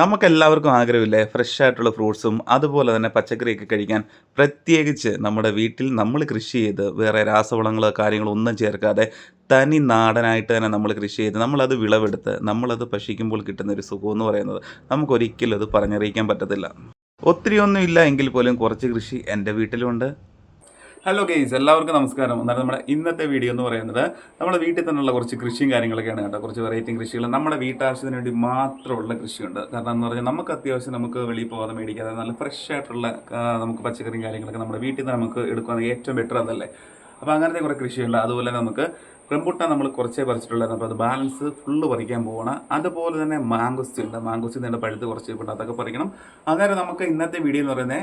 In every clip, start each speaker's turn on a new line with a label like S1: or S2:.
S1: നമുക്കെല്ലാവർക്കും ആഗ്രഹമില്ലേ? ഫ്രഷ് ആയിട്ടുള്ള ഫ്രൂട്ട്സും അതുപോലെ തന്നെ പച്ചക്കറിയൊക്കെ കഴിക്കാൻ. പ്രത്യേകിച്ച് നമ്മുടെ വീട്ടിൽ നമ്മൾ കൃഷി ചെയ്ത് വേറെ രാസവളങ്ങളോ കാര്യങ്ങളോ ഒന്നും ചേർക്കാതെ തനി നാടനായിട്ട് തന്നെ നമ്മൾ കൃഷി ചെയ്ത് നമ്മളത് വിളവെടുത്ത് നമ്മളത് ഭക്ഷിക്കുമ്പോൾ കിട്ടുന്ന ഒരു സുഖം എന്ന് പറയുന്നത് നമുക്കൊരിക്കലും അത് പറഞ്ഞറിയിക്കാൻ പറ്റത്തില്ല. ഒത്തിരി ഒന്നും ഇല്ല എങ്കിൽ പോലും കുറച്ച് കൃഷി എന്റെ വീട്ടിലുണ്ട്. ഹലോ ഗെയ്സ് എല്ലാവർക്കും നമസ്കാരം. എന്നാൽ നമ്മുടെ ഇന്നത്തെ വീഡിയോ എന്ന് പറയുന്നത് നമ്മുടെ വീട്ടിൽ തന്നെയുള്ള കുറച്ച് കൃഷിയും കാര്യങ്ങളൊക്കെയാണ് കേട്ടോ. കുറച്ച് വെറൈറ്റി കൃഷികൾ നമ്മുടെ വീട്ടാവശ്യത്തിന് വേണ്ടി മാത്രമുള്ള കൃഷിയുണ്ട്. കാരണം എന്ന് പറഞ്ഞാൽ നമുക്ക് അത്യാവശ്യം നമുക്ക് വെളിയിൽ പോകാതെ മേടിക്കാതെ നല്ല ഫ്രഷ് ആയിട്ടുള്ള നമുക്ക് പച്ചക്കറിയും കാര്യങ്ങളൊക്കെ നമ്മുടെ വീട്ടിൽ നിന്ന് നമുക്ക് എടുക്കുകയാണെങ്കിൽ ഏറ്റവും ബെറ്റർ അതല്ലേ അപ്പോൾ അങ്ങനത്തെ കുറേ കൃഷിയുണ്ട്. അതുപോലെ നമുക്ക് റംബുട്ടാൻ നമ്മൾ കുറച്ചേ പറിച്ചിട്ടുള്ളായിരുന്നു അപ്പോൾ അത് ബാലൻസ് ഫുള്ള് പറിക്കാൻ പോവുകയാണ് അതുപോലെ തന്നെ മാങ്കോസ്റ്റി ഉണ്ട്. മാങ്കോസ്റ്റി തന്നെ പഴുത്ത് കുറച്ച് ഇപ്പോൾ അതൊക്കെ പറിക്കണം. അന്നേരം നമുക്ക് ഇന്നത്തെ വീഡിയോ എന്ന് പറയുന്നത്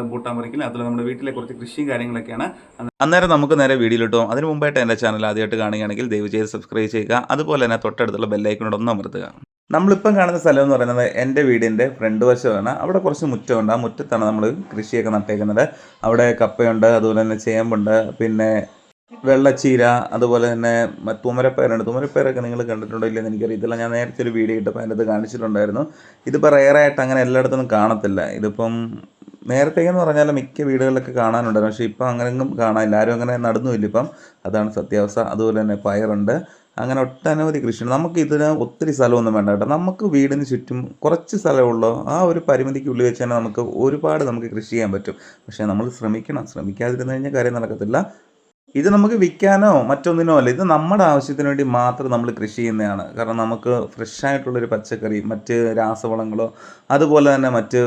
S1: റംബൂട്ടാൻ പറിക്കൽ. അതുപോലെ നമ്മുടെ വീട്ടിലെ കുറച്ച് കൃഷിയും കാര്യങ്ങളൊക്കെയാണ്. അന്നേരം നമുക്ക് നേരെ വീഡിയോയിലിട്ട് പോകും അതിന് മുമ്പായിട്ട് എന്റെ ചാനൽ ആദ്യമായിട്ട് കാണുകയാണെങ്കിൽ ദയവ് ചെയ്ത് സബ്സ്ക്രൈബ് ചെയ്യുക. അതുപോലെ തന്നെ തൊട്ടടുത്തുള്ള ബെല്ലൈക്കനോട് ഒന്ന് അമർത്തുക. നമ്മളിപ്പം കാണുന്ന സ്ഥലം എന്ന് പറയുന്നത് എന്റെ വീടിന്റെ ഫ്രണ്ട് വശമാണ്. അവിടെ കുറച്ച് മുറ്റമുണ്ട്. ആ മുറ്റത്താണ് നമ്മൾ കൃഷിയൊക്കെ നട്ടേക്കുന്നത്. അവിടെ കപ്പയുണ്ട്. അതുപോലെ തന്നെ ചേമ്പുണ്ട്. പിന്നെ വെള്ളച്ചീര അതുപോലെ തന്നെ തുമരപ്പയറുണ്ട്. തുമരപ്പയറൊക്കെ നിങ്ങൾ കണ്ടിട്ടുണ്ടോ ഇല്ലെന്ന് എനിക്കറിയത്തില്ല. ഞാൻ നേരത്തെ ഒരു വീഡിയോ ഇട്ടപ്പോൾ അതിന്റെ അത് കാണിച്ചിട്ടുണ്ടായിരുന്നു ഇതിപ്പോൾ റെയറായിട്ട് അങ്ങനെ എല്ലായിടത്തൊന്നും കാണത്തില്ല. ഇതിപ്പം നേരത്തേക്കെന്ന് പറഞ്ഞാൽ മിക്ക വീടുകളിലൊക്കെ കാണാനുണ്ടായിരുന്നു. പക്ഷേ ഇപ്പം അങ്ങനെയൊന്നും കാണാനില്ല. ആരും അങ്ങനെ നടന്നുമില്ല ഇപ്പം. അതാണ് സത്യാവസ്ഥ. അതുപോലെ തന്നെ പയറുണ്ട്. അങ്ങനെ ഒട്ടനവധി കൃഷിയുണ്ട്. നമുക്ക് ഇതിന് ഒത്തിരി സ്ഥലമൊന്നും വേണ്ട കേട്ടോ. നമുക്ക് വീടിന് ചുറ്റും കുറച്ച് സ്ഥലമുള്ളൂ ആ ഒരു പരിമിതിക്കുള്ളിൽ വെച്ച് തന്നെ നമുക്ക് ഒരുപാട് നമുക്ക് കൃഷി ചെയ്യാൻ പറ്റും. പക്ഷേ നമ്മൾ ശ്രമിക്കണം. ശ്രമിക്കാതിരുന്നു കഴിഞ്ഞാൽ കാര്യം നടക്കത്തില്ല. ഇത് നമുക്ക് വിൽക്കാനോ മറ്റൊന്നിനോ അല്ല. ഇത് നമ്മുടെ ആവശ്യത്തിന് വേണ്ടി മാത്രം നമ്മൾ കൃഷി ചെയ്യുന്നതാണ്. കാരണം നമുക്ക് ഫ്രഷ് ആയിട്ടുള്ളൊരു പച്ചക്കറി മറ്റ് രാസവളങ്ങളോ അതുപോലെ തന്നെ മറ്റ്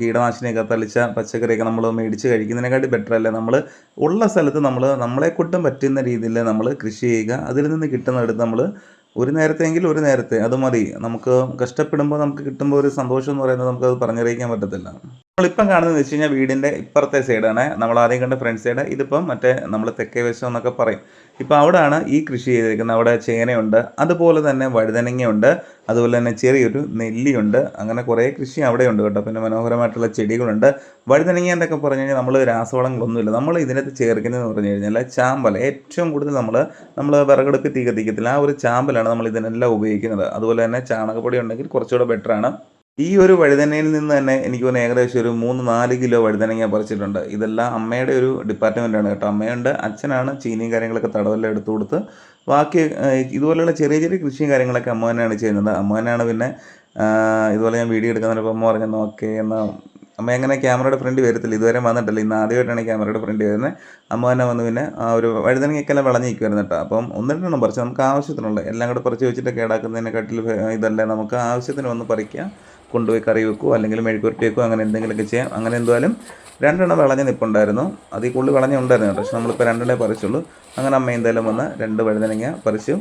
S1: കീടനാശിനിയൊക്കെ തളിച്ച പച്ചക്കറിയൊക്കെ നമ്മൾ മേടിച്ച് കഴിക്കുന്നതിനെക്കാട്ടി ബെറ്റർ അല്ലേ? നമ്മൾ ഉള്ള സ്ഥലത്ത് നമ്മൾ നമ്മളെ കൊട്ടും പറ്റുന്ന രീതിയിൽ നമ്മൾ കൃഷി ചെയ്യുക. അതിൽ നിന്ന് കിട്ടുന്നിടത്ത് നമ്മൾ ഒരു നേരത്തെയെങ്കിൽ ഒരു നേരത്തെ അത് മതി. നമുക്ക് കഷ്ടപ്പെടുമ്പോൾ നമുക്ക് കിട്ടുമ്പോൾ ഒരു സന്തോഷം എന്ന് പറയുന്നത് നമുക്കത് പറഞ്ഞറിയിക്കാൻ പറ്റത്തില്ല. നമ്മളിപ്പം കാണുന്നത് വെച്ച് കഴിഞ്ഞാൽ വീടിന്റെ ഇപ്പുറത്തെ സൈഡാണ് നമ്മൾ ആദ്യം കണ്ട ഫ്രണ്ട് സൈഡ് ഇതിപ്പം മറ്റേ നമ്മൾ തെക്കേ വശം എന്നൊക്കെ പറയും. ഇപ്പോൾ അവിടെയാണ് ഈ കൃഷി ചെയ്തിരിക്കുന്നത്. അവിടെ ചേനയുണ്ട് അതുപോലെ തന്നെ വഴുതനങ്ങയുണ്ട് അതുപോലെ തന്നെ ചെറിയൊരു നെല്ലിയുണ്ട്. അങ്ങനെ കുറേ കൃഷി അവിടെയുണ്ട് കേട്ടോ. പിന്നെ മനോഹരമായിട്ടുള്ള ചെടികളുണ്ട്. വഴുതനങ്ങ എന്നൊക്കെ പറഞ്ഞു കഴിഞ്ഞാൽ നമ്മൾ രാസവളങ്ങളൊന്നുമില്ല. നമ്മൾ ഇതിനകത്ത് ചേർക്കുന്നതെന്ന് പറഞ്ഞു കഴിഞ്ഞാൽ ചാമ്പൽ ഏറ്റവും കൂടുതൽ നമ്മൾ നമ്മൾ വിറകെടുപ്പ് തീ കത്തിക്കത്തില്ല. ആ ഒരു ചാമ്പലാണ് നമ്മൾ ഇതിനെല്ലാം ഉപയോഗിക്കുന്നത്. അതുപോലെ തന്നെ ചാണകപ്പൊടി ഉണ്ടെങ്കിൽ കുറച്ചുകൂടെ ബെറ്ററാണ് ഈ ഒരു വഴുതനയിൽ നിന്ന് തന്നെ എനിക്ക് തോന്നുന്നു ഏകദേശം ഒരു മൂന്ന് നാല് കിലോ വഴുതനങ്ങ പറിച്ചിട്ടുണ്ട്. ഇതെല്ലാം അമ്മയുടെ ഒരു ഡിപ്പാർട്ട്മെന്റാണ് കേട്ടോ. അമ്മയുണ്ട് അച്ഛനാണ് ചീനിയും കാര്യങ്ങളൊക്കെ തടവെല്ലാം എടുത്തു കൊടുത്ത് ബാക്കി ഇതുപോലെയുള്ള ചെറിയ ചെറിയ കൃഷിയും കാര്യങ്ങളൊക്കെ അമ്മ തന്നെയാണ് ചെയ്യുന്നത്. അമ്മ തന്നെയാണ് പിന്നെ ഇതുപോലെ ഞാൻ വീഡിയോ എടുക്കുന്നപ്പോൾ അമ്മ പറഞ്ഞു നോക്കേ എന്ന അമ്മ എങ്ങനെ ക്യാമറയുടെ ഫ്രണ്ട് വരത്തില്ല? ഇതുവരെ വന്നിട്ടില്ല. ഇന്ന് ആദ്യമായിട്ടാണ് ക്യാമറയുടെ ഫ്രണ്ട് വരുന്നത്. അമ്മ തന്നെ വന്ന് പിന്നെ ആ ഒരു വഴുതനങ്ങയ്ക്കെല്ലാം വിളഞ്ഞ് നിൽക്കുമായിരുന്നു കേട്ടോ. അപ്പം ഒന്ന് രണ്ടെണ്ണം പറിച്ച് നമുക്ക് ആവശ്യത്തിനുള്ള എല്ലാം കൂടെ പറിച്ച് വെച്ചിട്ട് കേടാക്കുന്നതിനെക്കാട്ടിൽ ഇതല്ലേ നമുക്ക് ആവശ്യത്തിന് വന്ന് പറിക്കുക കൊണ്ടുപോയി കറി വെക്കുമോ അല്ലെങ്കിൽ മെഴുക്കുരുട്ടി വെക്കുമോ അങ്ങനെ എന്തെങ്കിലുമൊക്കെ ചെയ്യാം. അങ്ങനെ എന്തായാലും രണ്ടെണ്ണം വിളഞ്ഞ് നിൽപ്പുണ്ടായിരുന്നു അതിൽ കൂടുതൽ വിളഞ്ഞുണ്ടായിരുന്നു പക്ഷെ നമ്മളിപ്പോൾ രണ്ടെണ്ണേ പറിച്ചുള്ളൂ. അങ്ങനെ അമ്മ എന്തായാലും വന്ന് രണ്ട് വഴുതനങ്ങ പറിച്ചു.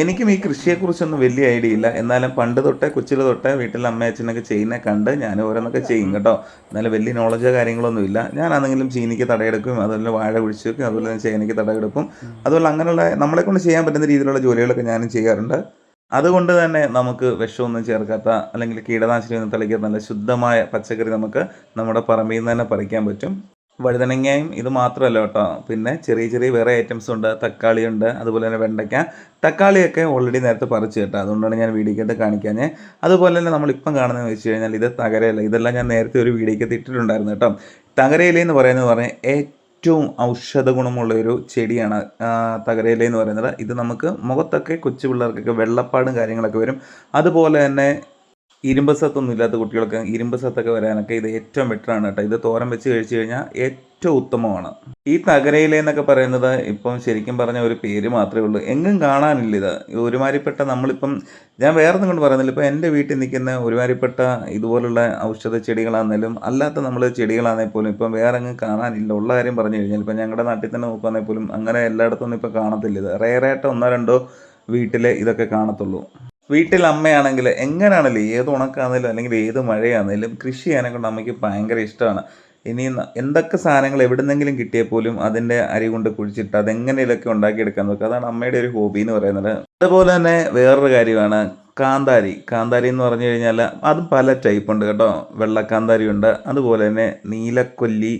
S1: എനിക്കും ഈ കൃഷിയെക്കുറിച്ചൊന്നും വലിയ ഐഡിയ ഇല്ല. എന്നാലും പണ്ട് തൊട്ടേ കൊച്ചിൽ തൊട്ടേ വീട്ടിൽ അമ്മ അച്ഛനൊക്കെ ചെയ്യുന്ന കണ്ട് ഞാൻ ഓരോന്നൊക്കെ ചെയ്യും കേട്ടോ. എന്നാലും വലിയ നോളജോ കാര്യങ്ങളൊന്നും ഇല്ല. ഞാനാണെങ്കിലും ചീനിക്ക് തടയെടുക്കും അതുപോലെ വാഴ കുഴിച്ച് വെക്കും അതുപോലെ തന്നെ ചേനയ്ക്ക് തടയെടുക്കും. അതുപോലെ അങ്ങനെയുള്ള നമ്മളെ കൊണ്ട് ചെയ്യാൻ പറ്റുന്ന രീതിയിലുള്ള ജോലികളൊക്കെ ഞാനും ചെയ്യാറുണ്ട്. അതുകൊണ്ട് തന്നെ നമുക്ക് വിഷമൊന്നും ചേർക്കാത്ത അല്ലെങ്കിൽ കീടനാശിനി ഒന്നും തളിക്കാത്ത നല്ല ശുദ്ധമായ പച്ചക്കറി നമുക്ക് നമ്മുടെ പറമ്പിൽ നിന്ന് തന്നെ പറിക്കാൻ പറ്റും. വഴുതനങ്ങയും ഇത് മാത്രമല്ല കേട്ടോ. പിന്നെ ചെറിയ ചെറിയ വേറെ ഐറ്റംസ് ഉണ്ട്. തക്കാളി ഉണ്ട്. അതുപോലെ തന്നെ വെണ്ടയ്ക്ക. തക്കാളിയൊക്കെ ഓൾറെഡി നേരത്തെ പറിച്ചു കേട്ടോ. അതുകൊണ്ടാണ് ഞാൻ വീഡിയോക്കകത്ത് കാണിക്കാഞ്ഞത് അതുപോലെ തന്നെ നമ്മളിപ്പം കാണുന്നതെന്ന് വെച്ച് കഴിഞ്ഞാൽ ഇത് തകരയല്ല. ഇതെല്ലാം ഞാൻ നേരത്തെ ഒരു വീഡിയോക്കകത്ത് ഇട്ടിട്ടുണ്ടായിരുന്നു കേട്ടോ. തകരയില എന്ന് പറയുന്നത് പറഞ്ഞാൽ ഏറ്റവും ഔഷധ ഗുണമുള്ള ഒരു ചെടിയാണ് തകരയില എന്ന് പറയുന്നത്. ഇത് നമുക്ക് മുഖത്തൊക്കെ കൊച്ചു പിള്ളേർക്കൊക്കെ വെള്ളപ്പാടും കാര്യങ്ങളൊക്കെ വരും. അതുപോലെ തന്നെ ഇരുമ്പ് സത്തൊന്നും ഇല്ലാത്ത കുട്ടികൾക്ക് ഇരുമ്പ് സത്തൊക്കെ വരാനൊക്കെ ഇത് ഏറ്റവും ബെറ്ററാണ് കേട്ടോ. ഇത് തോരൻ വെച്ച് കഴിച്ചു കഴിഞ്ഞാൽ ഏറ്റവും ഉത്തമമാണ്. ഈ തകരയില എന്നൊക്കെ പറയുന്നത് ഇപ്പം ശരിക്കും പറഞ്ഞ ഒരു പേര് മാത്രമേ ഉള്ളൂ. എങ്ങും കാണാനില്ല ഇത്. ഒരുമാതിരിപ്പെട്ട നമ്മളിപ്പം ഞാൻ വേറെ ഒന്നും കൊണ്ട് പറയുന്നില്ല. ഇപ്പം എന്റെ വീട്ടിൽ നിൽക്കുന്ന ഒരുമാതിരിപ്പെട്ട ഇതുപോലുള്ള ഔഷധ ചെടികളാണെങ്കിലും അല്ലാത്ത നമ്മൾ ചെടികളാണെങ്കിൽ പോലും ഇപ്പം വേറെ എങ്ങും കാണാനില്ല. ഉള്ള കാര്യം പറഞ്ഞു കഴിഞ്ഞാൽ ഇപ്പം ഞങ്ങളുടെ നാട്ടിൽ തന്നെ നോക്കുകയാണെങ്കിൽ പോലും അങ്ങനെ എല്ലായിടത്തൊന്നും ഇപ്പം കാണത്തില്ല ഇത്. റേറായിട്ട് ഒന്നോ രണ്ടോ വീട്ടിൽ ഇതൊക്കെ കാണത്തുള്ളൂ. വീട്ടിൽ അമ്മയാണെങ്കിൽ എങ്ങനെയാണെങ്കിലും ഏത് ഉണക്കാണെങ്കിലും അല്ലെങ്കിൽ ഏത് മഴയാണെങ്കിലും കൃഷി ചെയ്യാനെ കൊണ്ട് അമ്മയ്ക്ക് ഭയങ്കര ഇഷ്ടമാണ്. ഇനി എന്തൊക്കെ സാധനങ്ങൾ എവിടുന്നെങ്കിലും കിട്ടിയാൽ പോലും അതിന്റെ അരി കൊണ്ട് കുഴിച്ചിട്ട് അതെങ്ങനെയൊക്കെ ഉണ്ടാക്കിയെടുക്കാൻ നോക്കുക. അതാണ് അമ്മയുടെ ഒരു ഹോബി എന്ന് പറയുന്നത്. അതുപോലെ തന്നെ വേറൊരു കാര്യമാണ് കാന്താരി. കാന്താരി എന്ന് പറഞ്ഞു കഴിഞ്ഞാൽ അതും പല ടൈപ്പ് ഉണ്ട് കേട്ടോ. വെള്ളക്കാന്താരി ഉണ്ട് അതുപോലെ തന്നെ നീലക്കൊല്ലി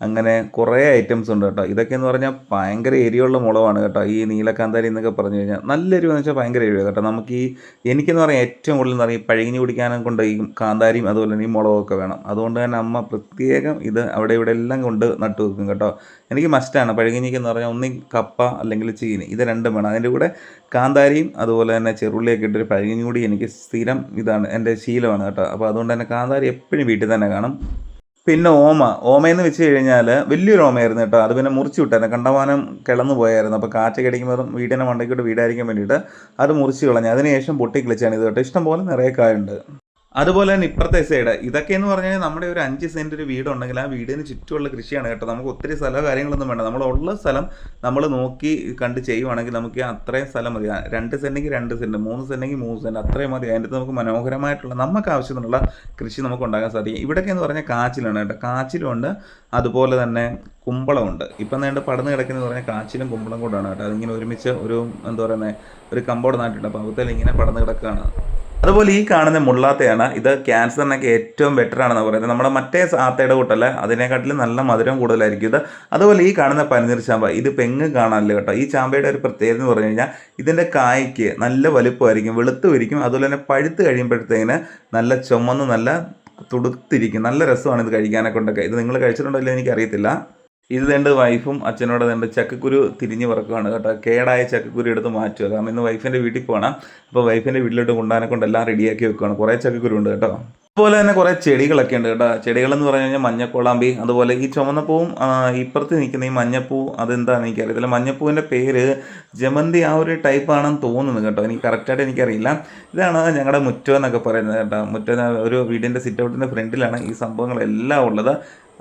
S1: അങ്ങനെ കുറേ ഐറ്റംസ് ഉണ്ട് കേട്ടോ. ഇതൊക്കെ എന്ന് പറഞ്ഞാൽ ഭയങ്കര എരിയുള്ള മുളവാണ് കേട്ടോ. ഈ നീലക്കാന്താരി എന്നൊക്കെ പറഞ്ഞു കഴിഞ്ഞാൽ നല്ല എരിവെന്ന് വെച്ചാൽ ഭയങ്കര എരിവ് കേട്ടോ. നമുക്ക് ഈ എനിക്കെന്ന് പറഞ്ഞാൽ ഏറ്റവും കൂടുതൽ എന്ന് പറഞ്ഞാൽ പഴകിഞ്ഞ് കുടിക്കാനും കൊണ്ട് ഈ കാന്താരിയും അതുപോലെ തന്നെ ഈ മുളകൊക്കെ വേണം. അതുകൊണ്ട് തന്നെ അമ്മ പ്രത്യേകം ഇത് അവിടെ ഇവിടെ എല്ലാം കൊണ്ട് നട്ടു വെക്കും കേട്ടോ. എനിക്ക് മസ്റ്റാണ് പഴകിഞ്ഞിക്ക് എന്ന് പറഞ്ഞാൽ ഒന്നി കപ്പ അല്ലെങ്കിൽ ചീനി ഇത് രണ്ടും വേണം. അതിന്റെ കൂടെ കാന്താരിയും അതുപോലെ തന്നെ ചെറുള്ളിയൊക്കെ ഇട്ടൊരു പഴകിഞ്ഞു കൂടി എനിക്ക് സ്ഥിരം ഇതാണ്. എന്റെ ശീലമാണ് കേട്ടോ. അപ്പോൾ അതുകൊണ്ട് തന്നെ കാന്താരി എപ്പോഴും വീട്ടിൽ തന്നെ കാണും. പിന്നെ ഓമ. ഓമ ഓമയെന്ന് വെച്ച് കഴിഞ്ഞാൽ വലിയൊരു ഓമയായിരുന്നു കേട്ടോ. അത് പിന്നെ മുറിച്ച് വിട്ടായിരുന്നു. കണ്ടമാനം കിളന്ന് പോയായിരുന്നു. അപ്പോൾ കാറ്റ് കടിക്കുമ്പോൾ വീടിനെ മണ്ടയ്ക്കോട്ട് വീടായിരിക്കാൻ വേണ്ടിയിട്ട് അത് മുറിച്ച് കളഞ്ഞു. അതിനുശേഷം പൊട്ടി കിളിച്ചാണ് ഇത് കേട്ടോ. ഇഷ്ടംപോലെ നിറയെ കായുണ്ട് അതുപോലെ തന്നെ ഇപ്പുറത്തെ സൈഡ് ഇതൊക്കെ എന്ന് പറഞ്ഞാൽ നമ്മുടെ ഒരു അഞ്ച് സെന്റ് ഒരു വീടുണ്ടെങ്കിൽ ആ വീടിന് ചുറ്റുമുള്ള കൃഷിയാണ് കേട്ടോ. നമുക്ക് ഒത്തിരി സ്ഥലമോ കാര്യങ്ങളൊന്നും വേണ്ട. നമ്മളുള്ള സ്ഥലം നമ്മൾ നോക്കി കണ്ട് ചെയ്യുവാണെങ്കിൽ നമുക്ക് അത്രയും സ്ഥലം മതി. രണ്ട് സെന്റെങ്കിൽ രണ്ട് സെന്റ് മൂന്ന് സെന്റെങ്കിൽ മൂന്ന് സെന്റ് അത്രയും മതി. അതിന്റെ നമുക്ക് മനോഹരമായിട്ടുള്ള നമുക്ക് ആവശ്യത്തിനുള്ള കൃഷി നമുക്ക് ഉണ്ടാക്കാൻ സാധിക്കും. ഇവിടെയൊക്കെ എന്ന് പറഞ്ഞാൽ കാച്ചിലാണ് കേട്ടോ. കാച്ചിലുണ്ട് അതുപോലെ തന്നെ കുമ്പളമുണ്ട് ഇപ്പം നേണ്ട പടന്ന് കിടക്കുന്നത് പറഞ്ഞാൽ കാച്ചിലും കുമ്പളം കൂടാണ് കേട്ടോ. അതിങ്ങനെ ഒരുമിച്ച് ഒരു എന്താ പറയുന്നത് ഒരു കമ്പോട് നാട്ടിട്ടുണ്ട് അപ്പോൾ അവത്തിൽ ഇങ്ങനെ പടന്ന് കിടക്കുകയാണ്. അതുപോലെ ഈ കാണുന്ന മുള്ളാത്തയാണ്. ഇത് ക്യാൻസറിനൊക്കെ ഏറ്റവും ബെറ്റർ ആണെന്ന് പറയുന്നത്. നമ്മുടെ മറ്റേ ആത്തയുടെ കൂട്ടല്ല? അതിനെക്കാട്ടിലും നല്ല മധുരം കൂടുതലായിരിക്കും ഇത്. അതുപോലെ ഈ കാണുന്ന പനിനീർ ചാമ്പ ഇത് പെങ്ങ് കാണാനില്ല കേട്ടോ. ഈ ചാമ്പയുടെ ഒരു പ്രത്യേകത എന്ന് പറഞ്ഞു കഴിഞ്ഞാൽ ഇതിന്റെ കായ്ക്ക് നല്ല വലുപ്പമായിരിക്കും വെളുത്തുമായിരിക്കും അതുപോലെ തന്നെ പഴുത്ത് കഴിയുമ്പോഴത്തേന് നല്ല ചുമന്ന് നല്ല തുടുത്തിരിക്കും. നല്ല രസമാണ് ഇത് കഴിക്കാനൊക്കെ കൊണ്ടൊക്കെ ഇത് നിങ്ങൾ കഴിച്ചിട്ടുണ്ടോ ഇല്ലെങ്കിൽ എനിക്കറിയത്തില്ല. ഇത് രണ്ട് വൈഫും അച്ഛനോട് രണ്ട് ചക്കക്കുരു തിരിഞ്ഞ് പറക്കുകയാണ് കേട്ടോ. കേടായ ചക്കക്കുരു എടുത്ത് മാറ്റുക. കാരണം ഇന്ന് വൈഫിന്റെ വീട്ടിൽ പോകണം. അപ്പോൾ വൈഫിന്റെ വീട്ടിലോട്ട് കൊണ്ടുപോകാനെ കൊണ്ട് എല്ലാം റെഡിയാക്കി വെക്കുകയാണ് കുറേ ചക്കക്കുരു ഉണ്ട് കേട്ടോ. അതുപോലെ തന്നെ കുറേ ചെടികളൊക്കെ ഉണ്ട് കേട്ടോ. ചെടികളെന്ന് പറഞ്ഞു കഴിഞ്ഞാൽ മഞ്ഞക്കോളാമ്പി അതുപോലെ ഈ ചുമന്നപ്പൂവും ഇപ്പുറത്ത് നിൽക്കുന്ന ഈ മഞ്ഞപ്പൂ അതെന്താണെന്ന് എനിക്കറിയത്തില്ല. മഞ്ഞപ്പൂവിന്റെ പേര് ജമന്തി ആ ഒരു ടൈപ്പ് ആണെന്ന് തോന്നുന്നു കേട്ടോ. എനിക്ക് കറക്റ്റായിട്ട് എനിക്കറിയില്ല. ഇതാണ് ഞങ്ങളുടെ മുറ്റം എന്നൊക്കെ പറയുന്നത് കേട്ടോ. മുറ്റം ഒരു വീടിന്റെ സിറ്റ് ഔട്ടിന്റെ ഫ്രണ്ടിലാണ് ഈ സംഭവങ്ങളെല്ലാം ഉള്ളത്.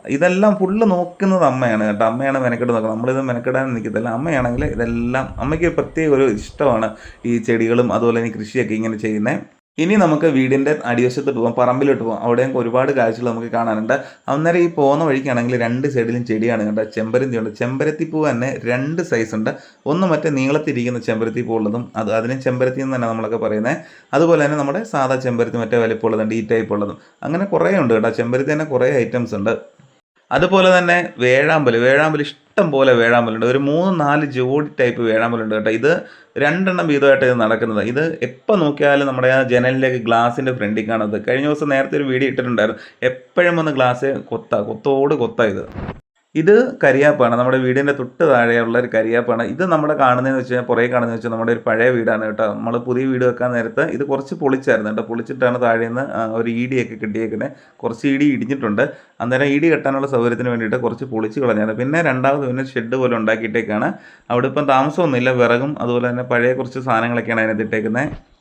S1: ഇതെല്ലാം ഫുള്ള് നോക്കുന്നത് അമ്മയാണ് കേട്ടോ. അമ്മയാണ് മെനക്കെട്ട് നോക്കുന്നത്. നമ്മളിത് മെനക്കെടാൻ നിൽക്കത്തില്ല. അമ്മയാണെങ്കിൽ ഇതെല്ലാം അമ്മയ്ക്ക് പ്രത്യേക ഒരു ഇഷ്ടമാണ് ഈ ചെടികളും അതുപോലെ തന്നെ കൃഷിയൊക്കെ ഇങ്ങനെ ചെയ്യുന്നത് ഇനി നമുക്ക് വീടിന്റെ അടിവശത്തോട്ട് പോകാം പറമ്പിലോട്ട് പോകാം അവിടെയും ഒരുപാട് കാഴ്ചകൾ നമുക്ക് കാണാനുണ്ട്. അന്നേരം ഈ പോകുന്ന വഴിക്കാണെങ്കിൽ രണ്ട് സൈഡിലും ചെടിയാണ് കേട്ടോ. ചെമ്പരത്തി ഉണ്ട്. ചെമ്പരത്തി പൂ തന്നെ രണ്ട് സൈസ് ഉണ്ട്. ഒന്ന് മറ്റേ നീളത്തിരിക്കുന്ന ചെമ്പരത്തി പൂ ഉള്ളതും അത് അതിന് ചെമ്പരത്തി എന്ന് തന്നെ നമ്മളൊക്കെ പറയുന്നത് അതുപോലെ തന്നെ നമ്മുടെ സാധാ ചെമ്പരത്തി മറ്റേ വലിപ്പമുള്ളതുണ്ട് ഈ ടൈപ്പ് ഉള്ളതും അങ്ങനെ കുറേ ഉണ്ട് കേട്ടോ. ചെമ്പരത്തി തന്നെ കുറേ ഐറ്റംസ് ഉണ്ട്. അതുപോലെ തന്നെ വേഴാമ്പൽ വേഴാമ്പൽ ഇഷ്ടം പോലെ വേഴാമ്പലുണ്ട്. ഒരു മൂന്ന് നാല് ജോഡി ടൈപ്പ് വേഴാമ്പലുണ്ട് കേട്ടോ. ഇത് രണ്ടെണ്ണം വീതമായിട്ട് ഇത് നടക്കുന്നത്. ഇത് എപ്പോൾ നോക്കിയാലും നമ്മുടെ ആ ജനലിലേക്ക് ഗ്ലാസിന്റെ ഫ്രണ്ടിൽ കാണുന്നത് കഴിഞ്ഞ ദിവസം നേരത്തെ ഒരു വീഡിയോ ഇട്ടിട്ടുണ്ടായിരുന്നു. എപ്പോഴും വന്ന് ഗ്ലാസ് കൊത്ത. കൊത്തോട് കൊത്ത ഇത്. ഇത് കരിയാപ്പാണ്. നമ്മുടെ വീടിന്റെ തൊട്ട് താഴെയുള്ള ഒരു കരിയാപ്പാണ്. ഇത് നമ്മുടെ കാണുന്നതെന്ന് വെച്ച് കഴിഞ്ഞാൽ പുറകെ കാണുന്നതെന്ന് വെച്ചാൽ നമ്മുടെ ഒരു പഴയ വീടാണ് കേട്ടോ. നമ്മൾ പുതിയ വീട് വെക്കാൻ നേരത്ത് ഇത് കുറച്ച് പൊളിച്ചായിരുന്നു കേട്ടോ. പൊളിച്ചിട്ടാണ് താഴെ നിന്ന് ഒരു ഇടിയൊക്കെ കിട്ടിയേക്കുന്നത് കുറച്ച് ഇടി ഇടിഞ്ഞിട്ടുണ്ട്. അന്നേരം ഇടി കെട്ടാനുള്ള സൗകര്യത്തിന് വേണ്ടിയിട്ട് കുറച്ച് പൊളിച്ച് കളഞ്ഞാണ്. പിന്നെ രണ്ടാമത് പിന്നെ ഷെഡ് പോലെ ഉണ്ടാക്കിയിട്ടേക്കാണ്. അവിടെ ഇപ്പം താമസമൊന്നുമില്ല. വിറകും അതുപോലെ തന്നെ പഴയ കുറച്ച് സാധനങ്ങളൊക്കെയാണ് അതിനകത്ത് ഇട്ടേക്കുന്നത്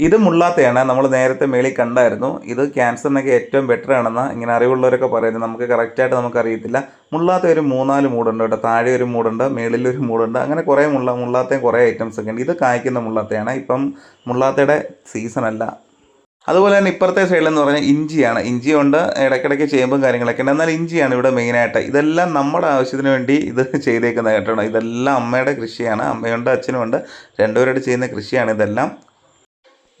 S1: ഇത് മുള്ളാത്തയാണ്. നമ്മൾ നേരത്തെ മേളിൽ കണ്ടായിരുന്നു. ഇത് ക്യാൻസറിനൊക്കെ ഏറ്റവും ബെറ്റർ ആണെന്ന് ഇങ്ങനെ അറിവുള്ളവരൊക്കെ പറയുന്നത്. നമുക്ക് കറക്റ്റായിട്ട് നമുക്കറിയത്തില്ല മുള്ളാത്ത ഒരു മൂന്നാൽ മൂടുണ്ട് കേട്ടോ. താഴെ ഒരു മൂടുണ്ട് മേളിൽ ഒരു മൂടുണ്ട്. അങ്ങനെ കുറേ മുള്ള മുള്ളാത്തയും കുറേ ഐറ്റംസ് ഒക്കെ ഉണ്ട്. ഇത് കായ്ക്കുന്ന മുള്ളാത്തയാണ്. ഇപ്പം മുള്ളാത്തയുടെ സീസൺ അല്ല. അതുപോലെ തന്നെ ഇപ്പുറത്തെ സൈഡിലെന്ന് പറഞ്ഞാൽ ഇഞ്ചിയാണ്. ഇഞ്ചി ഇഞ്ചിയുണ്ട് ഇടയ്ക്കിടയ്ക്ക് ചേമ്പും കാര്യങ്ങളൊക്കെ ഉണ്ട്. എന്നാൽ ഇഞ്ചിയാണ് ഇവിടെ മെയിനായിട്ട് ഇതെല്ലാം നമ്മുടെ ആവശ്യത്തിന് വേണ്ടി ഇത് ചെയ്തേക്കുന്ന കേട്ടോ ഇതെല്ലാം അമ്മയുടെ കൃഷിയാണ്. അമ്മയുണ്ട് അച്ഛനുമുണ്ട്. രണ്ടുപേരോട് ചെയ്യുന്ന കൃഷിയാണ് ഇതെല്ലാം.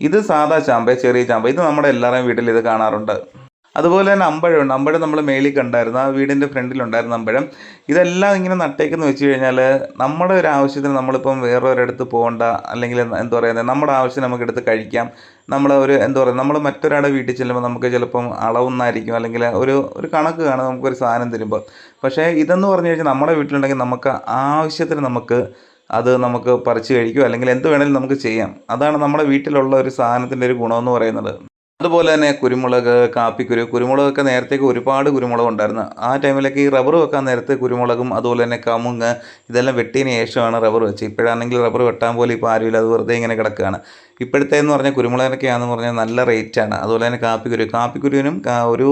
S1: ഇത് സാധാ ചാമ്പ ചെറിയ ചാമ്പ. ഇത് നമ്മുടെ എല്ലാവരുടെയും വീട്ടിൽ ഇത് കാണാറുണ്ട്. അതുപോലെ തന്നെ അമ്പഴമുണ്ട്. അമ്പഴം നമ്മൾ മേളിൽ കണ്ടായിരുന്നു. ആ വീടിന്റെ ഫ്രണ്ടിലുണ്ടായിരുന്നു അമ്പഴം. ഇതെല്ലാം ഇങ്ങനെ നട്ടേക്കെന്ന് വെച്ച് കഴിഞ്ഞാൽ നമ്മുടെ ഒരു ആവശ്യത്തിന് നമ്മളിപ്പം വേറൊരിടത്ത് പോകണ്ട അല്ലെങ്കിൽ എന്താ പറയുന്നത്? നമ്മുടെ ആവശ്യം നമുക്ക് എടുത്ത് കഴിക്കാം. നമ്മൾ ഒരു എന്താ പറയുക നമ്മൾ മറ്റൊരാളുടെ വീട്ടിൽ ചെല്ലുമ്പോൾ നമുക്ക് ചിലപ്പം അളവൊന്നായിരിക്കും. അല്ലെങ്കിൽ ഒരു ഒരു കണക്ക് കാണും. നമുക്കൊരു സാധനം തരുമ്പോൾ. പക്ഷേ ഇതെന്ന് പറഞ്ഞു കഴിഞ്ഞാൽ നമ്മുടെ വീട്ടിലുണ്ടെങ്കിൽ നമുക്ക് ആവശ്യത്തിന് നമുക്ക് അത് നമുക്ക് പറിച്ച് കഴിക്കുകയോ അല്ലെങ്കിൽ എന്ത് വേണേലും നമുക്ക് ചെയ്യാം. അതാണ് നമ്മുടെ വീട്ടിലുള്ള ഒരു സാധനത്തിന്റെ ഒരു ഗുണമെന്ന് പറയുന്നത്. അതുപോലെ തന്നെ കുരുമുളക് കാപ്പിക്കുരു കുരുമുളകൊക്കെ നേരത്തേക്ക് ഒരുപാട് കുരുമുളക് ഉണ്ടായിരുന്നു. ആ ടൈമിലൊക്കെ ഈ റബ്ബർ വെക്കാൻ നേരത്തെ കുരുമുളകും അതുപോലെ തന്നെ കമുങ്ങ് ഇതെല്ലാം വെട്ടിയതിന് ശേഷമാണ് റബ്ബർ വെച്ചത്. ഇപ്പോഴാണെങ്കിൽ റബ്ബർ വെട്ടാൻ പോലും ഇപ്പോൾ ആരുമില്ല അത് വെറുതെ ഇങ്ങനെ കിടക്കുകയാണ്. ഇപ്പോഴത്തേന്ന് പറഞ്ഞാൽ കുരുമുളകിനൊക്കെയാണെന്ന് പറഞ്ഞാൽ നല്ല റേറ്റാണ്. അതുപോലെ തന്നെ കാപ്പിക്കുരു. കാപ്പിക്കുരുവിനും ഒരു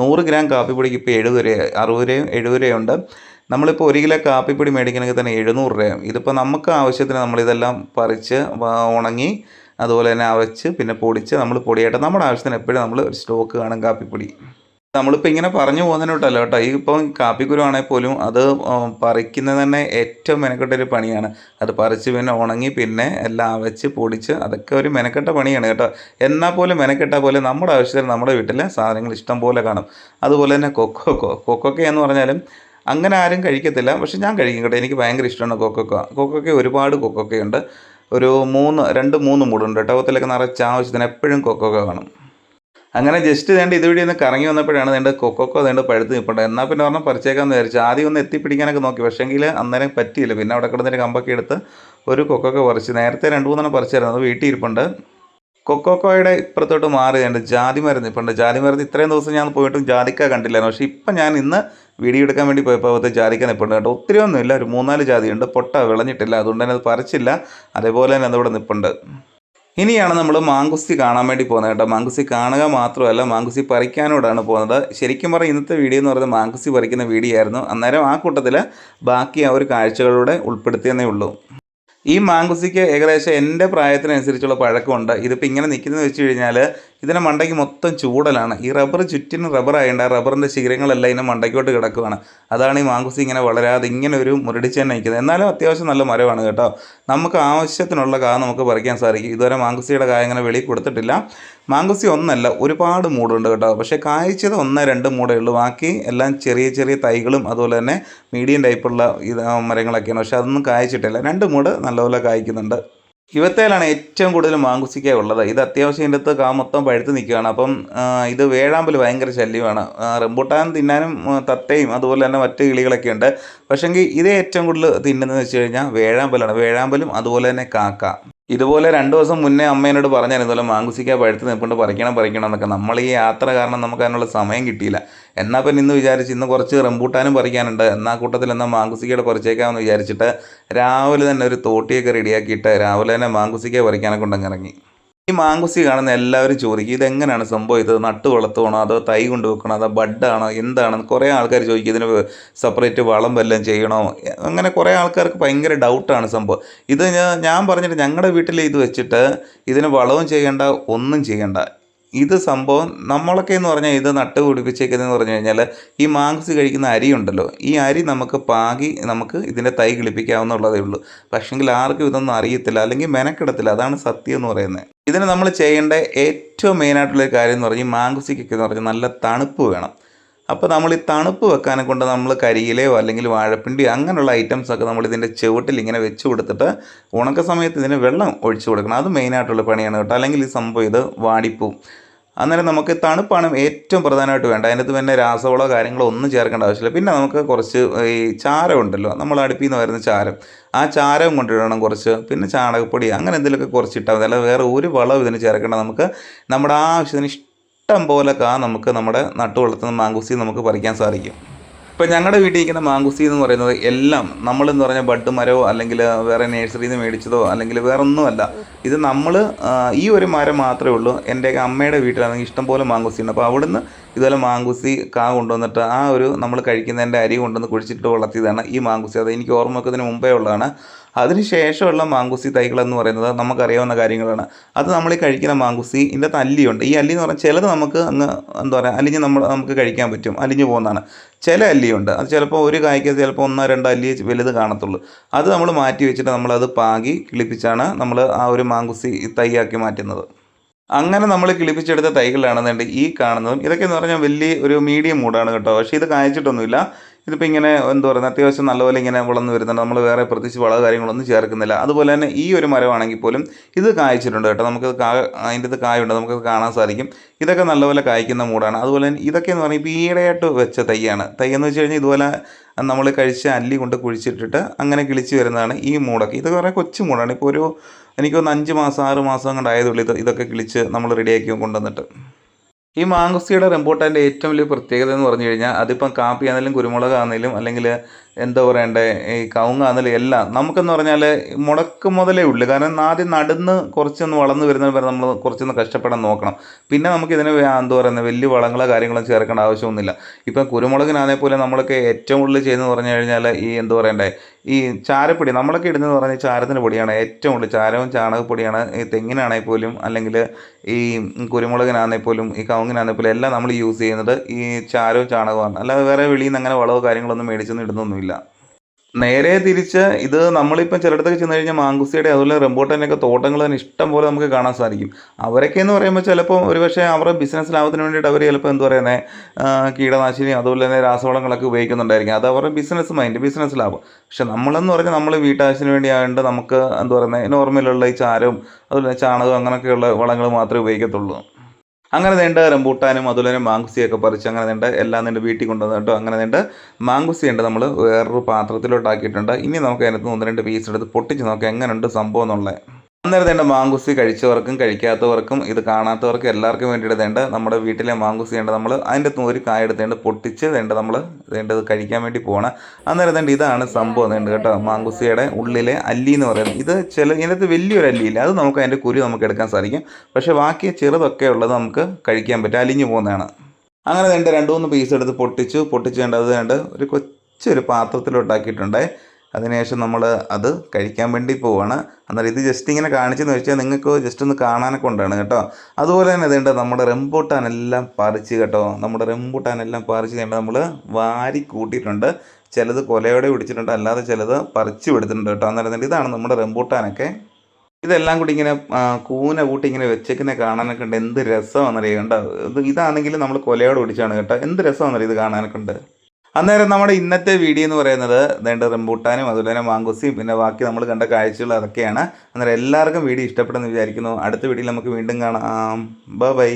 S1: നൂറ് ഗ്രാം കാപ്പിപ്പൊടിക്ക് ഇപ്പോൾ എഴുപത് രൂപ അറുപത് രൂപയും എഴുപത് രൂപയുണ്ട്. നമ്മളിപ്പോൾ ഒരു കിലോ കാപ്പിപ്പൊടി മേടിക്കണമെങ്കിൽ തന്നെ എഴുന്നൂറ് രൂപയാണ്. ഇതിപ്പോൾ നമുക്ക് ആവശ്യത്തിന് നമ്മളിതെല്ലാം പറിച്ച് ഉണങ്ങി അതുപോലെ തന്നെ അവച്ച് പിന്നെ പൊടിച്ച് നമ്മൾ പൊടിയായിട്ട് നമ്മുടെ ആവശ്യത്തിന് എപ്പോഴും നമ്മൾ സ്റ്റോക്ക് കാണും കാപ്പിപ്പൊടി. നമ്മളിപ്പോൾ ഇങ്ങനെ പറഞ്ഞു പോകുന്നതിനോട്ടല്ല കേട്ടോ. ഈ ഇപ്പം കാപ്പിക്കുരു ആണെങ്കിൽ പോലും അത് പറിക്കുന്നത് തന്നെ ഏറ്റവും മെനക്കെട്ട ഒരു പണിയാണ്. അത് പറിച്ച് പിന്നെ ഉണങ്ങി പിന്നെ എല്ലാം അവച്ച് പൊടിച്ച് അതൊക്കെ ഒരു മെനക്കെട്ട പണിയാണ് കേട്ടോ. എന്നാൽ പോലും മെനക്കെട്ടാൽ പോലെ നമ്മുടെ ആവശ്യത്തിന് നമ്മുടെ വീട്ടിലെ സാധനങ്ങൾ ഇഷ്ടം പോലെ കാണും. അതുപോലെ തന്നെ കൊക്കോക്കോ കൊക്കോക്ക എന്ന് പറഞ്ഞാലും അങ്ങനെ ആരും കഴിക്കത്തില്ല. പക്ഷേ ഞാൻ കഴിക്കും കേട്ടോ. എനിക്ക് ഭയങ്കര ഇഷ്ടമാണ് കൊക്കോക്ക. കൊക്കൊക്ക ഒരുപാട് കൊക്കൊക്കയുണ്ട്. ഒരു മൂന്ന് രണ്ട് മൂന്ന് മൂടുണ്ട് ടവത്തിലൊക്കെ നിറച്ച് ആവശ്യത്തിന് എപ്പോഴും കൊക്കൊക്ക കാണും. അങ്ങനെ ജസ്റ്റ് വേണ്ട ഇതുവഴി ഒന്ന് കറങ്ങി വന്നപ്പോഴാണ് വേണ്ട കൊക്കൊക്കോ വേണ്ട പഴുത്ത് നിൽപ്പുണ്ട് എന്നാൽ പിന്നെ പറഞ്ഞാൽ പറിച്ചേക്കാന്ന് വിചാരിച്ചു. ആദ്യം ഒന്ന് എത്തിപ്പിടിക്കാനൊക്കെ നോക്കി. പക്ഷേങ്കിൽ അന്നേരം പറ്റിയില്ല. പിന്നെ അവിടെ കിടന്നൊരു കമ്പൊക്കെ എടുത്ത് ഒരു കൊക്കൊക്കെ പറിച്ച് നേരത്തെ രണ്ട് മൂന്നെണ്ണം പറിച്ചായിരുന്നു. അത് വീട്ടിൽ ഇരിപ്പുണ്ട്. കൊക്കോക്കോയുടെ ഇപ്പുറത്തോട്ട് മാറി ജാതി മരുന്ന് ഇപ്പുണ്ട്. ജാതി മരുന്ന് ഇത്രയും ദിവസം ഞാൻ പോയിട്ടും ജാതിക്ക കണ്ടില്ലായിരുന്നു. പക്ഷേ ഇപ്പം ഞാൻ ഇന്ന് വീഡിയോ എടുക്കാൻ വേണ്ടി പോയപ്പോൾ അകത്ത് ജാതിക്ക നിൽപ്പുണ്ട് കേട്ടോ. ഒത്തിരി ഒന്നുമില്ല. ഒരു മൂന്നാൽ ജാതിയുണ്ട്. പൊട്ട വിളഞ്ഞിട്ടില്ല. അതുകൊണ്ട് തന്നെ അത് പറിച്ചില്ല. അതേപോലെ തന്നെ അതിവിടെ നിൽപ്പുണ്ട് ഇനിയാണ് നമ്മൾ മാങ്കുസ്തി കാണാൻ വേണ്ടി പോകുന്നത് കേട്ടോ. മാങ്കുസ്തി കാണുക മാത്രമല്ല മാങ്കുസ്തി പറിക്കാനോടാണ് പോകുന്നത്. ശരിക്കും പറഞ്ഞാൽ ഇന്നത്തെ വീഡിയോ എന്ന് പറയുന്നത് മാങ്കുസ്തി പറിക്കുന്ന വീഡിയോ ആയിരുന്നു. അന്നേരം ആ കൂട്ടത്തിൽ ബാക്കി ആ ഒരു കാഴ്ചകളിലൂടെ ഉൾപ്പെടുത്തിയെന്നേ ഉള്ളൂ. ഈ മാങ്കുസിക്ക് ഏകദേശം എന്റെ പ്രായത്തിനനുസരിച്ചുള്ള പഴക്കമുണ്ട്. ഇതിപ്പോൾ ഇങ്ങനെ നിൽക്കുന്നത് വെച്ച് കഴിഞ്ഞാൽ ഇതിന്റെ മണ്ടയ്ക്ക് മൊത്തം ചൂടലാണ്. ഈ റബ്ബർ ചുറ്റിനും റബ്ബർ ആയതുകൊണ്ട് ആ റബ്ബറിന്റെ ശിഖരങ്ങളെല്ലാം ഇതിനെ മണ്ടയ്ക്കോട്ട് കിടക്കുകയാണ് അതാണ് ഈ മാങ്കുസി ഇങ്ങനെ വളരാതെ ഇങ്ങനെ ഒരു മുരടിച്ച് തന്നെ നിൽക്കുന്നത്. എന്നാലും അത്യാവശ്യം നല്ല മരമാണ് കേട്ടോ. നമുക്ക് ആവശ്യത്തിനുള്ള കാ നമുക്ക് പറിക്കാൻ സാധിക്കും. ഇതുവരെ മാങ്കുസിയുടെ കായ അങ്ങനെ വെളിയിൽ കൊടുത്തിട്ടില്ല. മാങ്കുസി ഒന്നല്ല ഒരുപാട് മൂടുണ്ട് കേട്ടോ. പക്ഷേ കായ്ച്ചത് ഒന്ന് രണ്ട് മൂടേ ഉള്ളൂ. ബാക്കി എല്ലാം ചെറിയ ചെറിയ തൈകളും അതുപോലെ തന്നെ മീഡിയം ടൈപ്പുള്ള ഇത് മരങ്ങളൊക്കെയാണ്. പക്ഷേ അതൊന്നും കായ്ച്ചിട്ടില്ല. രണ്ട് മൂട് നല്ലപോലെ കായ്ക്കുന്നുണ്ട്. യുവത്തേലാണ് ഏറ്റവും കൂടുതൽ മാങ്കുസിക്ക ഉള്ളത്. ഇത് അത്യാവശ്യം ഇതിന്റെ അകത്ത് കാ മൊത്തം പഴുത്ത് നിൽക്കുകയാണ്. അപ്പം ഇത് വേഴാമ്പൽ ഭയങ്കര ശല്യമാണ്. റംബൂട്ടാൻ തിന്നാനും തത്തയും അതുപോലെ തന്നെ മറ്റ് കിളികളൊക്കെ ഉണ്ട്. പക്ഷേങ്കിൽ ഇത് ഏറ്റവും കൂടുതൽ തിന്നുന്നതെന്ന് വെച്ച് കഴിഞ്ഞാൽ വേഴാമ്പലാണ്. വേഴാമ്പലും അതുപോലെ തന്നെ കാക്ക. ഇതുപോലെ രണ്ട് ദിവസം മുന്നേ അമ്മേനോട് പറഞ്ഞാൽ ഇതുപോലെ മാങ്കുസിക്ക പഴുത്ത് നിൽപ്പുണ്ട് പറിക്കണം പറിക്കണം എന്നൊക്കെ. നമ്മൾ ഈ യാത്ര കാരണം നമുക്ക് അതിനുള്ള സമയം കിട്ടിയില്ല. എന്നാൽ പിന്നെ ഇന്ന് വിചാരിച്ച് ഇന്ന് കുറച്ച് റംബൂട്ടാനും പറിക്കാനുണ്ട്. എന്നാൽ കൂട്ടത്തിൽ എന്നാൽ മാങ്കുസിക്കയുടെ പറിച്ചേക്കാമെന്ന് വിചാരിച്ചിട്ട് രാവിലെ തന്നെ ഒരു തോട്ടിയൊക്കെ റെഡിയാക്കിയിട്ട് രാവിലെ തന്നെ മാങ്കുസിക്ക പറിക്കാനൊക്കെ കൊണ്ടങ്ങ് ഇറങ്ങി. ഈ മാങ്കുസി കാണുന്ന എല്ലാവരും ചോദിക്കും ഇതെങ്ങനെയാണ് സംഭവം? ഇത് നട്ട് വളർത്തുകയാണോ അതോ തൈ കൊണ്ട് വെക്കണോ? അതോ ബഡാണോ? എന്താണ്? കുറേ ആൾക്കാർ ചോദിക്കും ഇതിന് സെപ്പറേറ്റ് വളം വല്ലതും ചെയ്യണോ? അങ്ങനെ കുറേ ആൾക്കാർക്ക് ഭയങ്കര ഡൗട്ടാണ് സംഭവം. ഇത് ഞാൻ ഞാൻ പറഞ്ഞിട്ട് ഞങ്ങളുടെ വീട്ടിൽ ഇത് വെച്ചിട്ട് ഇതിന് വളവും ചെയ്യേണ്ട ഒന്നും ചെയ്യണ്ട. ഇത് സംഭവം നമ്മളൊക്കെ എന്ന് പറഞ്ഞാൽ ഇത് നട്ട് പിടിപ്പിച്ചേക്കുന്നതെന്ന് പറഞ്ഞു കഴിഞ്ഞാൽ ഈ മാങ്സ് കഴിക്കുന്ന അരി ഉണ്ടല്ലോ ഈ അരി നമുക്ക് പാകി നമുക്ക് ഇതിന്റെ തൈ കിളിപ്പിക്കാവുന്നുള്ളതേ ഉള്ളൂ. പക്ഷെങ്കിൽ ആർക്കും ഇതൊന്നും അറിയത്തില്ല അല്ലെങ്കിൽ മെനക്കെടത്തില്ല. അതാണ് സത്യം എന്ന് പറയുന്നത്. ഇതിന് നമ്മൾ ചെയ്യേണ്ട ഏറ്റവും മെയിനായിട്ടുള്ള ഒരു കാര്യം എന്ന് പറഞ്ഞാൽ മാങ്കുസിക്കൊക്കെ എന്ന് പറഞ്ഞാൽ നല്ല തണുപ്പ് വേണം. അപ്പോൾ നമ്മൾ ഈ തണുപ്പ് വെക്കാനെ കൊണ്ട് നമ്മൾ കരിയിലയോ അല്ലെങ്കിൽ വാഴപ്പിണ്ടിയോ അങ്ങനെയുള്ള ഐറ്റംസ് ഒക്കെ നമ്മൾ ഇതിന്റെ ചുവട്ടിൽ ഇങ്ങനെ വെച്ച് കൊടുത്തിട്ട് ഉണക്ക സമയത്ത് ഇതിന് വെള്ളം ഒഴിച്ചു കൊടുക്കണം. അത് മെയിനായിട്ടുള്ള പണിയാണ് കേട്ടോ. അല്ലെങ്കിൽ ഈ സംഭവം ഇത് വാടിപ്പോവും. അന്നേരം നമുക്ക് തണുപ്പാണ് ഏറ്റവും പ്രധാനമായിട്ട് വേണ്ട അതിനകത്ത് പിന്നെ രാസവളോ കാര്യങ്ങളോ ഒന്നും ചേർക്കേണ്ട ആവശ്യമില്ല. പിന്നെ നമുക്ക് കുറച്ച് ഈ ചാരം ഉണ്ടല്ലോ നമ്മൾ അടുപ്പിൽ നിന്ന് വരുന്ന ചാരം. ആ ചാരം കൊണ്ടിടണം കുറച്ച് പിന്നെ ചാണകപ്പൊടി അങ്ങനെ എന്തെങ്കിലുമൊക്കെ കുറച്ച് ഇട്ടാൽ മതി. അല്ലാതെ വേറെ ഒരു വളവും ഇതിന് ചേർക്കേണ്ട. നമുക്ക് നമ്മുടെ ആവശ്യത്തിന് ഇഷ്ടം പോലെ കാ നമുക്ക് നമ്മുടെ നട്ടു വളർത്തുന്ന മാങ്കുസി നമുക്ക് പറിക്കാൻ സാധിക്കും. ഇപ്പം ഞങ്ങളുടെ വീട്ടിൽ ഇരിക്കുന്ന മാങ്കുസി എന്ന് പറയുന്നത് എല്ലാം നമ്മളെന്ന് പറഞ്ഞാൽ ബഡ് മരമോ അല്ലെങ്കിൽ വേറെ നേഴ്സറിയിൽ നിന്ന് മേടിച്ചതോ അല്ലെങ്കിൽ വേറെ ഒന്നുമല്ല ഇത് നമ്മൾ ഈ ഒരു മരം മാത്രമേ ഉള്ളൂ. എന്റെ അമ്മയുടെ വീട്ടിലാണെങ്കിൽ ഇഷ്ടംപോലെ മാങ്കുസി ഉണ്ട് അപ്പോൾ അവിടുന്ന് ഇതുപോലെ മാങ്കുസി കാ കൊണ്ടുവന്നിട്ട് ആ ഒരു നമ്മൾ കഴിക്കുന്നതിന്റെ അരി കൊണ്ടുവന്ന് കുഴിച്ചിട്ട് വളർത്തിയതാണ് ഈ മാങ്കുസി. അത് എനിക്ക് ഓർമ്മ വെക്കുന്നതിന് മുമ്പേ ഉള്ളതാണ്. അതിന് ശേഷമുള്ള മാങ്കുസി തൈകൾ എന്ന് പറയുന്നത് നമുക്കറിയാവുന്ന കാര്യങ്ങളാണ്. അത് നമ്മൾ ഈ കഴിക്കുന്ന മാങ്കുസി ഇതിന്റെ അകത്ത് അല്ലിയുണ്ട്. ഈ അല്ലി എന്ന് പറഞ്ഞാൽ ചിലത് നമുക്ക് അങ്ങ് എന്താ പറയുക അലിഞ്ഞ് നമ്മൾ നമുക്ക് കഴിക്കാൻ പറ്റും. അലിഞ്ഞു പോകുന്നതാണ്. ചില അല്ലിയുണ്ട്. അത് ചിലപ്പോൾ ഒരു കായ്ക്ക് ചിലപ്പോൾ ഒന്നോ രണ്ടോ അല്ലി വലുത് കാണത്തുള്ളൂ. അത് നമ്മൾ മാറ്റി വെച്ചിട്ട് നമ്മളത് പാകി കിളിപ്പിച്ചാണ് നമ്മൾ ആ ഒരു മാങ്കുസി തൈയാക്കി മാറ്റുന്നത്. അങ്ങനെ നമ്മൾ കിളിപ്പിച്ചെടുത്ത തൈകളാണെന്നുണ്ടെങ്കിൽ ഈ കാണുന്നതും ഇതൊക്കെ എന്ന് പറഞ്ഞാൽ വലിയ ഒരു മീഡിയം മൂഡാണ് കേട്ടോ. പക്ഷേ ഇത് കായ്ച്ചിട്ടൊന്നുമില്ല. ഇതിപ്പോൾ ഇങ്ങനെ എന്താ പറയുക അത്യാവശ്യം നല്ലപോലെ ഇങ്ങനെ വളർന്നു വരുന്നുണ്ട്. നമ്മൾ വേറെ പ്രത്യേകിച്ച് വളവ് കാര്യങ്ങളൊന്നും ചേർക്കുന്നില്ല. അതുപോലെ തന്നെ ഈ ഒരു മരമാണെങ്കിൽ പോലും ഇത് കായ്ച്ചിട്ടുണ്ട് കേട്ടോ. നമുക്ക് കാ അതിന്റെ ഇത് കായുണ്ട്. നമുക്ക് കാണാൻ സാധിക്കും. ഇതൊക്കെ നല്ലപോലെ കായ്ക്കുന്ന മൂടാണ്. അതുപോലെ തന്നെ ഇതൊക്കെ എന്ന് പറഞ്ഞാൽ ഇപ്പോൾ ഈയിടെയായിട്ട് വെച്ച തൈയാണ്. തൈ വെച്ച് കഴിഞ്ഞാൽ ഇതുപോലെ നമ്മൾ കഴിച്ച അല്ലി കൊണ്ട് കുഴിച്ചിട്ടിട്ട് അങ്ങനെ കിളിച്ച് വരുന്നതാണ് ഈ മൂടൊക്കെ. ഇതൊക്കെ കുറേ കൊച്ചു മൂടാണ്. ഇപ്പോൾ ഒരു എനിക്ക് തോന്നുന്നു അഞ്ച് മാസം ആറ് മാസം കൊണ്ട് ആയതുള്ളൂ ഇത് ഇതൊക്കെ കിളിച്ച് നമ്മൾ റെഡിയാക്കി കൊണ്ടുവന്നിട്ട്. ഈ മാങ്കുസ്തിയുടെ റംബൂട്ടാന്റെ ഏറ്റവും വലിയ പ്രത്യേകത എന്ന് പറഞ്ഞു കഴിഞ്ഞാൽ അതിപ്പം കാപ്പി ആണെങ്കിലും കുരുമുളക് ആണെങ്കിലും അല്ലെങ്കിൽ എന്താ പറയണ്ടേ ഈ കവുങ്ങാണെങ്കിലും എല്ലാം. നമുക്കെന്ന് പറഞ്ഞാൽ മുടക്ക് മുതലേ ഉള്ളൂ. കാരണം ആദ്യം നടന്ന് കുറച്ചൊന്ന് വളർന്ന് വരുന്നത് വരെ നമ്മൾ കുറച്ചൊന്ന് കഷ്ടപ്പെടാൻ നോക്കണം. പിന്നെ നമുക്ക് ഇതിന് എന്താ പറയുന്നത് വലിയ വളങ്ങളോ കാര്യങ്ങളോ ചേർക്കേണ്ട ആവശ്യമൊന്നുമില്ല. ഇപ്പം കുരുമുളകിനാണെങ്കിൽ പോലും നമ്മളൊക്കെ ഏറ്റവും കൂടുതൽ ചെയ്യുന്നത് പറഞ്ഞു കഴിഞ്ഞാൽ ഈ എന്താ പറയണ്ടേ ഈ ചാരപ്പൊടി. നമ്മളൊക്കെ ഇടുന്നതെന്ന് പറഞ്ഞാൽ ചാരത്തിന്റെ പൊടിയാണ് ഏറ്റവും കൂടുതൽ ചാരവും ചാണകപ്പൊടിയാണ്. ഈ തെങ്ങിനാണെങ്കിൽ പോലും അല്ലെങ്കിൽ ഈ കുരുമുളകിനാണെങ്കിൽ പോലും ഈ കവുങ്ങിനാണെങ്കിൽ പോലും എല്ലാം നമ്മൾ യൂസ് ചെയ്യുന്നത് ഈ ചാരവും ചാണകവുമാണ്. അല്ലാതെ വേറെ വെളിയിൽ നിന്ന് അങ്ങനെ വളവോ കാര്യങ്ങളൊന്നും മേടിച്ചൊന്നും ഇടുന്നൊന്നുമില്ല. നേരെ തിരിച്ച് ഇത് നമ്മളിപ്പം ചിലയിടത്തൊക്കെ ചെന്ന് കഴിഞ്ഞാൽ മാങ്കുസിയുടെ അതുപോലെ റെമ്പോട്ടന്റെയൊക്കെ തോട്ടങ്ങൾ തന്നെ ഇഷ്ടം പോലെ നമുക്ക് കാണാൻ സാധിക്കും. അവരൊക്കെ എന്ന് പറയുമ്പോൾ ചിലപ്പോൾ ഒരുപക്ഷെ അവരുടെ ബിസിനസ് ലാഭത്തിന് വേണ്ടിയിട്ട് അവർ ചിലപ്പോൾ എന്താ പറയുന്നത് കീടനാശിനി അതുപോലെ തന്നെ രാസവളങ്ങളൊക്കെ ഉപയോഗിക്കുന്നുണ്ടായിരിക്കും. അത് അവരുടെ ബിസിനസ് മൈൻഡ് ബിസിനസ് ലാഭം. പക്ഷെ നമ്മളെന്ന് പറഞ്ഞാൽ നമ്മൾ വീട്ടാവശ്യത്തിന് വേണ്ടി ആയതുകൊണ്ട് നമുക്ക് എന്താ പറയുന്നത് നോർമലുള്ള ഈ ചാരവും അതുപോലെ ചാണകം അങ്ങനെയൊക്കെയുള്ള വളങ്ങൾ മാത്രമേ ഉപയോഗിക്കത്തുള്ളൂ. അങ്ങനെ നീണ്ട റംബൂട്ടാനും അതുപോലെ മാങ്കുസിയൊക്കെ പറിച്ച് അങ്ങനെ നീണ്ട എല്ലാം നീണ്ട് വീട്ടിൽ കൊണ്ടുവന്നിട്ടോ അങ്ങനെ നീണ്ട് മാങ്കുസി ഉണ്ട് നമ്മൾ വേറൊരു പാത്രത്തിലോട്ടാക്കിയിട്ടുണ്ട്. ഇനി നമുക്ക് അതിനകത്ത് ഒന്ന് രണ്ട് പീസ് എടുത്ത് പൊട്ടിച്ച് നോക്കാം എങ്ങനെയുണ്ട് സംഭവം എന്നുള്ളത്. അന്നേരം തന്നെ മാങ്കുസി കഴിച്ചവർക്കും കഴിക്കാത്തവർക്കും ഇത് കാണാത്തവർക്കും എല്ലാവർക്കും വേണ്ടിയിട്ട് വേണ്ട നമ്മുടെ വീട്ടിലെ മാങ്കുസി ഉണ്ട് നമ്മൾ അതിന്റെ ഒരു കായ എടുത്തേണ്ട പൊട്ടിച്ച് വേണ്ട നമ്മൾ വേണ്ടത് കഴിക്കാൻ വേണ്ടി പോകണം അന്നേരം തന്നെ ഇതാണ് സംഭവം. വേണ്ട കേട്ടോ മാങ്കുസിയുടെ ഉള്ളിലെ അല്ലി എന്ന് പറയുന്നത്. ഇത് ചില ഇതിനകത്ത് വലിയൊരു അല്ലിയില്ല. അത് നമുക്ക് അതിന്റെ കുരു നമുക്ക് എടുക്കാൻ സാധിക്കും. പക്ഷേ ബാക്കി ചെറുതൊക്കെ ഉള്ളത് നമുക്ക് കഴിക്കാൻ പറ്റും. അലിഞ്ഞു പോകുന്നതാണ്. അങ്ങനെ വേണ്ട രണ്ട് മൂന്ന് പീസ് എടുത്ത് പൊട്ടിച്ചു. പൊട്ടിച്ച് വേണ്ട അത് വേണ്ട. ഒരു കൊച്ചൊരു പാത്രത്തിലോട്ടാക്കിയിട്ടുണ്ടേ അതിനുശേഷം നമ്മൾ അത് കഴിക്കാൻ വേണ്ടി പോവാണ്. എന്നാൽ ഇത് ജസ്റ്റ് ഇങ്ങനെ കാണിച്ചെന്ന് വെച്ചാൽ നിങ്ങൾക്ക് ജസ്റ്റ് ഒന്ന് കാണാനൊക്കെ കൊണ്ടാണ് കേട്ടോ. അതുപോലെ തന്നെ ഇതുണ്ട് നമ്മുടെ റെമ്പൂട്ടാനെല്ലാം പറിച്ച് കേട്ടോ. നമ്മുടെ റെമ്പൂട്ടാനെല്ലാം പറിച്ച് കഴിയുമ്പോൾ നമ്മൾ വാരി കൂട്ടിയിട്ടുണ്ട്. ചിലത് കൊലയോടെ പിടിച്ചിട്ടുണ്ട്. അല്ലാതെ ചിലത് പറിച്ച് വിടുത്തിട്ടുണ്ട് കേട്ടോ. അന്നേരം ഇതാണ് നമ്മുടെ റെമ്പൂട്ടാനൊക്കെ ഇതെല്ലാം കൂടി ഇങ്ങനെ കൂന കൂട്ടി ഇങ്ങനെ വെച്ചേക്കുന്ന കാണാനൊക്കെ ഉണ്ട്. എന്ത് രസമാണെന്നറിയാം കേട്ടോ ഇത് ഇതാണെങ്കിൽ നമ്മൾ കൊലയോടെ പിടിച്ചാണ് കേട്ടോ. എന്ത് രസമാണെന്നറിയാം ഇത് കാണാനൊക്കെ ഉണ്ട്? അന്നേരം നമ്മുടെ ഇന്നത്തെ വീഡിയോ എന്ന് പറയുന്നത് വേണ്ട റംബൂട്ടാനും അതുപോലെ തന്നെ മാങ്കുസിയും പിന്നെ ബാക്കി നമ്മൾ കണ്ട കാഴ്ചകൾ അതൊക്കെയാണ്. അന്നേരം എല്ലാവർക്കും വീഡിയോ ഇഷ്ടപ്പെടുമെന്ന് വിചാരിക്കുന്നു. അടുത്ത വീഡിയോയിൽ നമുക്ക് വീണ്ടും കാണാം. ബൈ